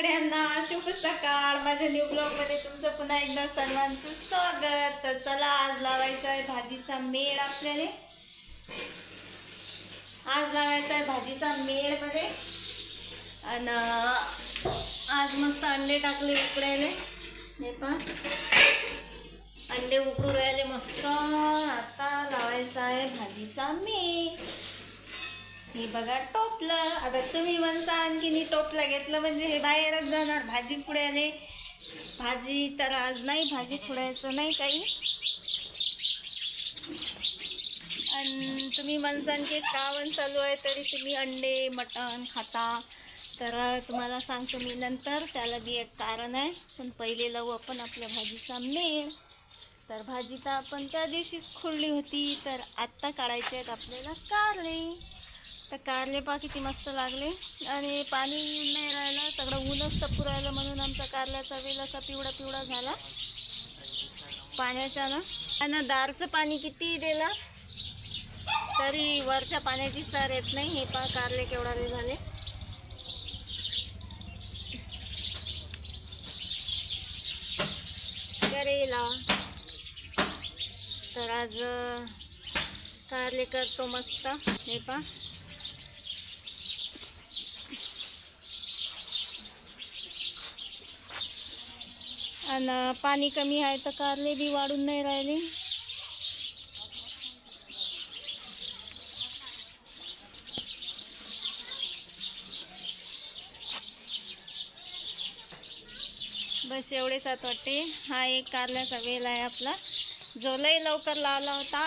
सगळ्यांना शुभ सकाळ. माझ्या न्यू ब्लॉगमध्ये तुमचं पुन्हा एकदा सर्वांचं स्वागत. तर चला आज लावायचा आहे भाजीचा मेळ आपल्याला. आज लावायचा आहे भाजीचा मेळमध्ये. आणि आज मस्त अंडे टाकले उकडायले हे पा अंडे उकडू राहिले मस्त. आता लावायचा आहे भाजीचा मेळ. हे बघा टोपलं. आता तुम्ही म्हणता आणखी टोपला घेतलं म्हणजे हे बाहेरच जाणार. भाजी पुड्याने भाजी तर आज नाही भाजी पुढायचं नाही काही. आणि तुम्ही म्हणसान की श्रावण चालू आहे तरी तुम्ही अंडे मटण खाता. तर तुम्हाला सांगतो मी नंतर त्याला बी एक कारण आहे. पण पहिले लावू आपण आपल्या भाजीचा मेळ. तर भाजी तर आपण त्या दिवशीच खोडली होती तर आत्ता काढायचे आहेत आपल्याला कारणे. तर कारले पा किती मस्त लागले. आणि पाणी येऊन नाही राहिलं सगळं ऊनच तपू राहिलं म्हणून आमचा कारल्याचा वेल असा पिवळा पिवळा झाला. पाण्याच्या ना आणि दारचं पाणी किती दिलं तरी वरच्या पाण्याची सर येत नाही. हे पा कारले केवढाले झाले. करेला. तर आज कारले करतो मस्त. हे पा आणि पाणी कमी आहे तर कारले बी वाढून नाही राहिले. बस एवढेच आत वाटते. हा एक कारल्याचा वेल आहे आपला. जो लय लवकर लावला होता.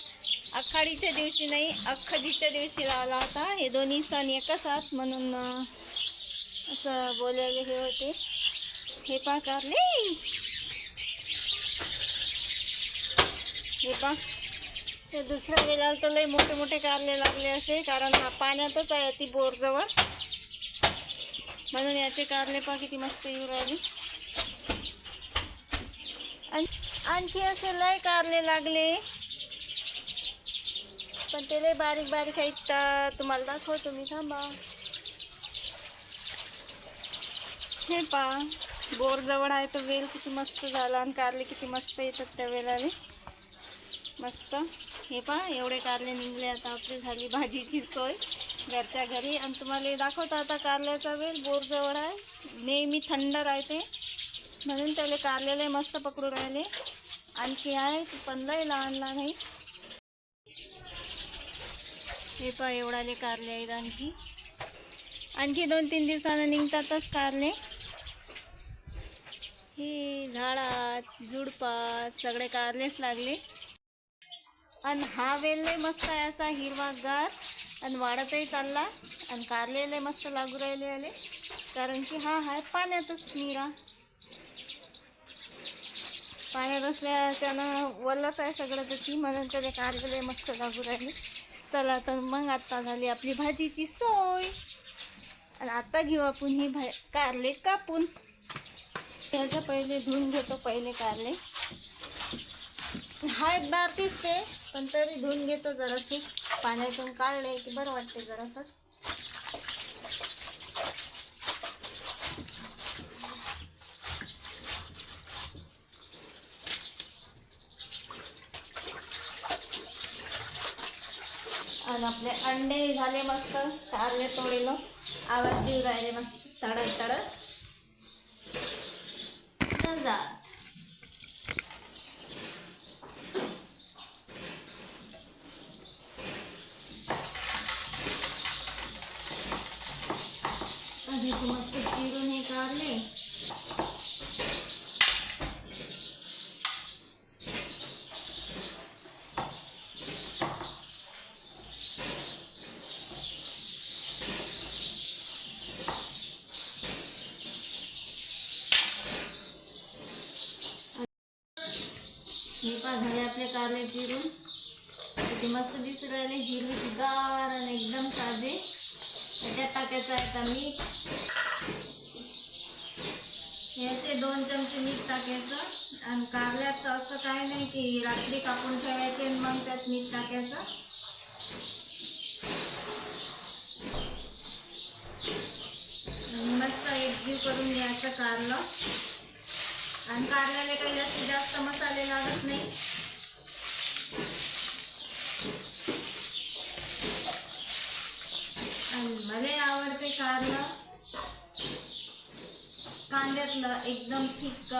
आखाडीच्या दिवशी नाही अख्खजीच्या दिवशी लावला होता. हे दोन्ही सण एकच आहात म्हणून असं बोलायला हे होते. हे पा कारले. हे पा ते दुसऱ्या वेळेला तर लई मोठे मोठे कारले लागले असे कारण हा पाण्यातच आहे ती बोरजवळ म्हणून याचे कारले पा किती मस्त येऊ राहिले. आणखी असे लय कारले लागले. पण ते लय बारीक बारीक आहेत तर तुम्हाला दाखवतो मी थांबा. हे पा बोर जवळ आहे तो वेल किती मस्त झाला आणि कारले किती मस्त येतात त्या वेळेला मस्त. हे पहा एवढे कारले निघले आता आपली झाली भाजीची सोय घरच्या घरी. आणि तुम्हाला दाखवता आता कारल्याचा वेळ बोर जवळ आहे. नेहमी थंड राहते. म्हणून त्याला कारलेले मस्त पकडू राहिले. आणखी आहे पंधराही पण लहान लहान आहे. हे पहा एवढाले कारले आहेत आणखी. आणखी दोन तीन दिवसानं निघतातच कारले. हे झाडात झुडपात सगळे कारलेच लागले. आणि हा वेल लय मस्त आहे असा हिरवागार. आणि वाढतही चालला. आणि कारले लय मस्त लागू राहिले आले कारण की हा आहे पाण्यातच निरा. पाण्यात असल्याच्यानं वल्लच आहे सगळं तर ती म्हणून त्याला कारले लय मस्त लागू राहिले. चला तर मग आत्ता झाली आपली भाजीची सोय. आणि आत्ता घेऊ आपण ही भा कारले कापून. त्याच्या पहिले धुवून घेतो पहिले कारले. हा एक दारतीच ते पण तरी धुवून घेतो जराशी. पाण्यातून काढले की बरं वाटते जरासं. आणि आपले अंडे झाले मस्त कारले तोडेल आवाज देऊ राहिले मस्त तडत तडत जा आधी तू मस्त चिरून हे काढले पा झाले आपले कारले चिरून. किती मस्त दिसू राहिले. हिरवी गार आणि एकदम साधे त्याच्यात टाकायचं आहे आता मीठ. हे असे दोन चमचे मीठ टाकायचं आणि कारल्यात असं काय नाही की रात्री कापून ठेवायचे आणि मग त्यात मीठ टाकायचं. मस्त एकजीव करून घ्यायचं कारलं. आणि कारल्याला काही जास्तीत जास्त मसाले लागत नाही. आणि मला आवडते कारलं. कांद्यातलं एकदम फिक्क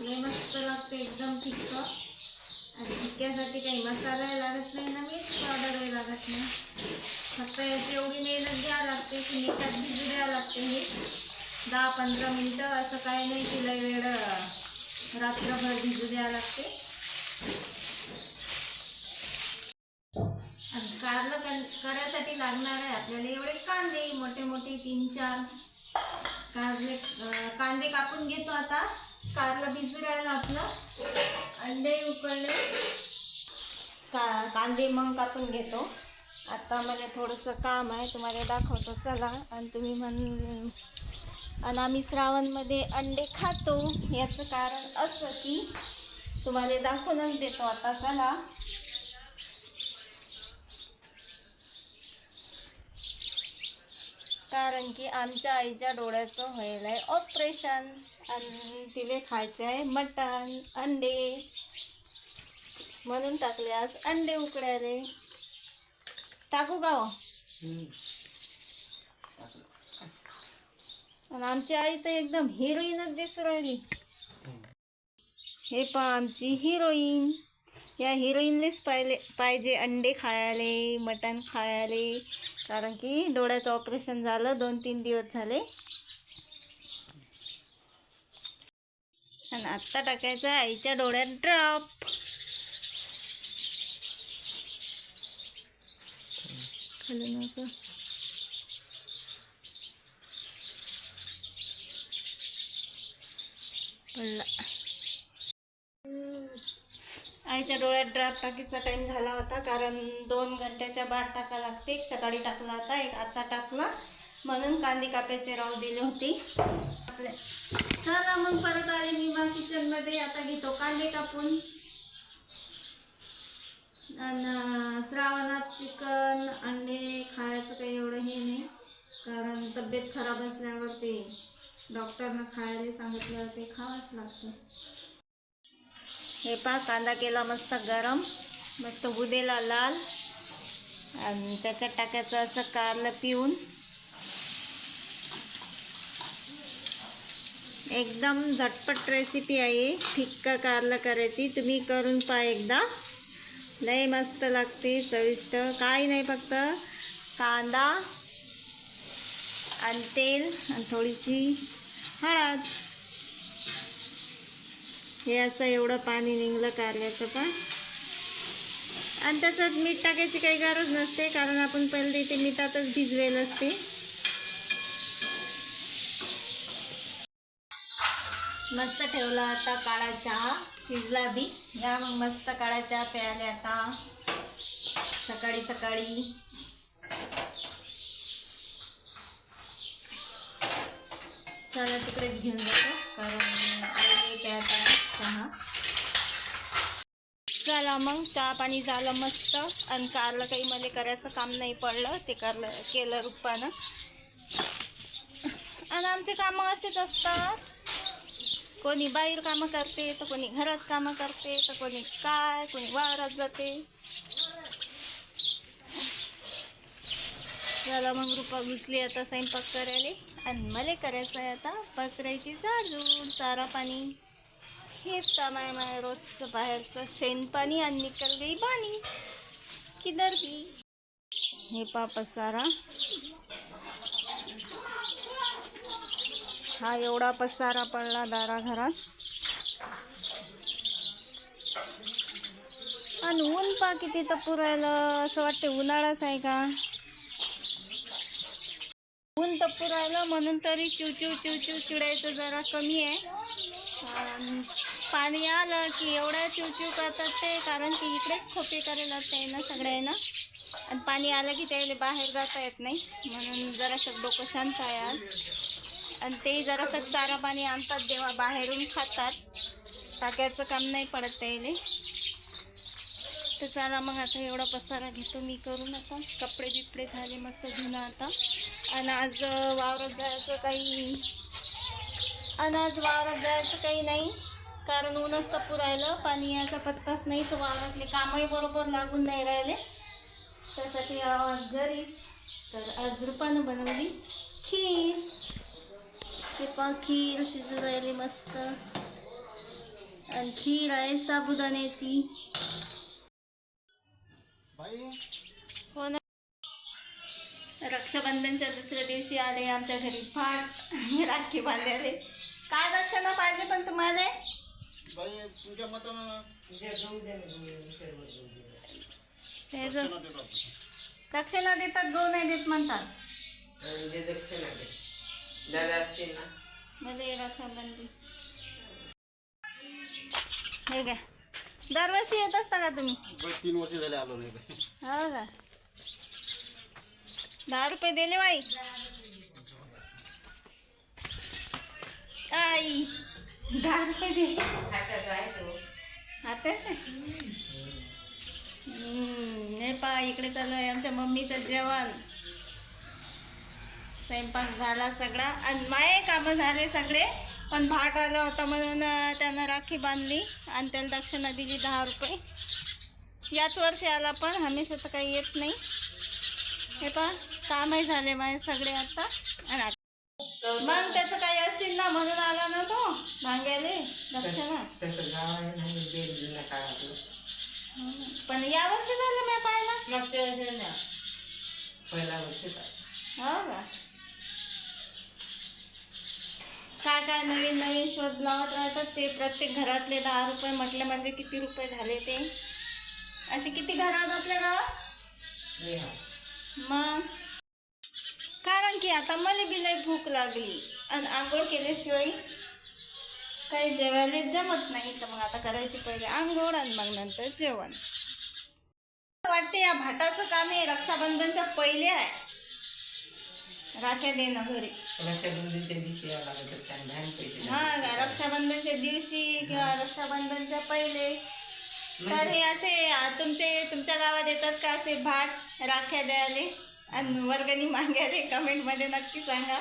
लय मस्त लागते एकदम फिक्क आणि फिक्क्यासाठी काही मसालाही लागत नाही ना मीठ पावडरही लागत नाही. फक्त याची एवढी मेहनत घ्यावं लागते की मिठात भिजू द्यावं लागते हे. दहा पंधरा मिनटं असं काही नाही की लय वेळ रात्रभर भिजू द्यावं लागते. आणि कारलं कर- करायसाठी लागणार आहे आपल्याला एवढे कांदे मोठे मोठे तीन चार कारले कांदे कापून घेतो आता. कारलं भिजू राहिलं आपलं. अंडे उकळले. का कांदे मग कापून घेतो. आता मला थोडंसं काम आहे तुम्हाला दाखवतो. चला आणि तुम्ही म्हण आणि आम्ही श्रावणमध्ये अंडे खातो. याचं कारण असं की तुम्हाला दाखवूनच देतो आता. चला. कारण की आमच्या आईच्या डोळ्याचं व्हायला आहे ऑपरेशन आणि तिले खायचे आहे मटण अंडे. म्हणून टाकले आज अंडे उकड्याले. टाकू गाव हो? आणि आमची आई तर एकदम हिरोईनच दिसू राहिली. हे पहा आमची हिरोईन या हिरोईनलेच पाहिले पाहिजे अंडे खायले मटण खायले. कारण की डोळ्याचं ऑपरेशन झालं दोन तीन दिवस झाले. आणि आत्ता टाकायचं आईच्या डोळ्यात ड्रॉप खाली नको. पडला. आईच्या डोळ्यात ड्राफ्ट टाकीचा टाइम झाला होता. कारण दोन घंट्याच्या बाद टाका लागते. एक सकाळी टाकला होता एक आत्ता टाकला. म्हणून कांदे कापायचे राव दिले होते. आपले. चला मग परत आले मी मग किचनमध्ये आता घेतो कांदे कापून. आणि श्रावणात चिकन अंडे खायचं काही एवढं हे नाही. कारण तब्येत खराब असल्यावर ते डॉक्टरनं खायला सांगितलं ते खावंच लागतं. हे पहा कांदा केला मस्त गरम मस्त उदेला लाल आणि त्याच्यात टाकायचं असं कारलं पिऊन एकदम झटपट रेसिपी आहे फिक्का कारलं करायची. तुम्ही करून पहा एकदा. लय मस्त लागते चविष्ट. काही नाही फक्त कांदा आणि तेल आणि थोडीशी हळद. हे असं एवढं पाणी निघलं कारल्याचं पण. आणि त्याच्यात मीठ टाकायची काही गरज नसते कारण आपण पहिले इथे मिठातच भिजवेल असते. मस्त ठेवला आता काळा चहा शिजला बी. या मग मस्त काळा चहा प्यायला आता. सकाळी सकाळी. चला तिकडेच घेऊन जातो. कारण आईने प्यायचा चहा चला मग चहा पाणी झालं मस्त. आणि कारलं काही मला करायचं काम नाही पडलं ते करलं केलं रुपानं आणि आमचे कामं असेच असतात. कोणी बाहेर कामं करते तर कोणी घरात कामं करते तर कोणी काय कोणी वावरात जाते. झालं मग रुपा घुसली आता स्वयंपाक करायला. आणि मला करायचं आहे आता पकरायची झाडझूड चारा पाणी. हेच काम आहे माझ्या रोजचं बाहेरचं शेणपाणी आणि निकल गई पाणी. किधर बी. हे पापा पसारा हा एवढा पसारा पडला दारा घरात. आणि ऊन पा किती तपू राहिलं असं वाटते उन्हाळाच आहे का? ऊन तपू राहिलं म्हणून तरी चिवचिव चिवचिव चिडायचं जरा कमी आहे. पाणी आलं की एवढं चिवचिव करतात ते कारण की इकडेच खोपे करायला लागते ना सगळ्यांना. आणि पाणी आलं की त्याला बाहेर जाता येत नाही. म्हणून जरासं डोकं शांत आहे आज. आणि ते जरासं चारा पाणी आणतात जेव्हा बाहेरून खातात. टाकायचं काम नाही पडत त्याला. तर चला मग आता एवढा पसारा घेतो मी करून आता. कपडे बिपडे झाले मस्त धुणं आता. आणि आज वावरात जायचं काही आणि आज वावरात जायचं काही नाही. कारण ऊनच तपू राहिलं पाणी यायचा पत्ताच नाही तर वावरातले कामही बरोबर लागून नाही राहिले. त्यासाठी आवाज घरीच तर आज रुपानं बनवली खीर. ते पा खीर शिजू राहिली मस्त. आणि खीर आहे साबुदाण्याची. हो ना. रक्षाबंधनच्या दुसऱ्या दिवशी आले आमच्या घरी. फाट राखी बांधायले काय दक्षिणा पाहिजे पण तुम्हाला? बाई तुमच्या मतानं ते जो दक्षिणा देतो आपण. दक्षिणा देतात गो नाही देत म्हणतात. दादा असतील ना? हे काय दरवर्षी येत असता का तुम्ही? बाई तीन वर्ष झाले आलो नाही. बाई. हो का? दहा रुपये दिले बाई. आई. दहा रुपये दे आता हे पा इकडे चालू आहे आमच्या मम्मीचं जेवण. स्वयंपाक झाला सगळा. आणि माये कामं झाले सगळे पण भाट आला होता म्हणून त्यानं राखी बांधली आणि त्याला दक्षिणा दिली दहा रुपये. याच वर्षी आला पण हमेशा तर काही येत नाही. हे पहा कामही झाले माझे सगळे आता. आणि मग त्याचं काही असेल ना म्हणून आला ना तो भांग्याले दक्षिणा तसं गाव आहे ना मी देईल जुन्या काळातलं. पण या वर्षी झालं मी पाहिला मागच्या वर्षी ना पहिला वर्ष हो का? काय काय नवीन नवीन शोध लावत राहतात ते. प्रत्येक घरातले दहा रुपये म्हटले म्हणजे किती रुपये झाले ते. असे किती घरात आपल्या गावात? मग? कारण की आता मला बी लय भूक लागली. आणि आंघोळ केल्याशिवाय काही जेवायला जमत नाही. तर मग आता करायची पहिले आंघोळ आणि मग नंतर जेवण. वाटते या भाटाचं काम हे रक्षाबंधनच्या पहिले आहे. राख्या देणं घरी. रक्षाबंधनच्या दिवशी हा रक्षाबंधनच्या दिवशी किंवा रक्षाबंधनच्या पहिले. तर हे असे तुमचे तुमच्या गावात येतात का असे भाट राख्या द्यायले? आणि वर्गणी मागायले कमेंटमध्ये नक्की सांगा.